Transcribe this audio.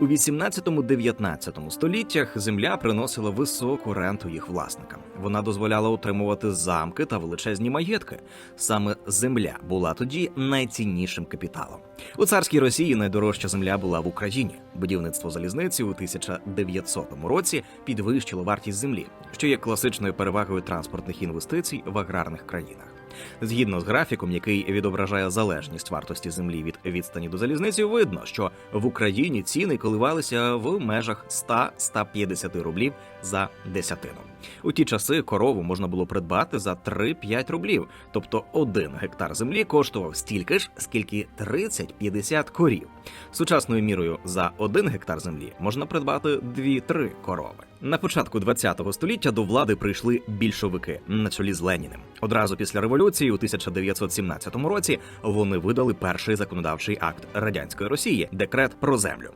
У 18-19 століттях земля приносила високу ренту їх власникам. Вона дозволяла утримувати замки та величезні маєтки. Саме земля була тоді найціннішим капіталом. У царській Росії найдорожча земля була в Україні. Будівництво залізниці у 1900 році підвищило вартість землі, що є класичною перевагою транспортних інвестицій в аграрних країнах. Згідно з графіком, який відображає залежність вартості землі від відстані до залізниці, видно, що в Україні ціни коливалися в межах 100-150 рублів за десятину. У ті часи корову можна було придбати за 3-5 рублів, тобто один гектар землі коштував стільки ж, скільки 30-50 корів. Сучасною мірою за один гектар землі можна придбати 2-3 корови. На початку ХХ століття до влади прийшли більшовики на чолі з Леніним. Одразу після революції у 1917 році вони видали перший законодавчий акт радянської Росії декрет про землю.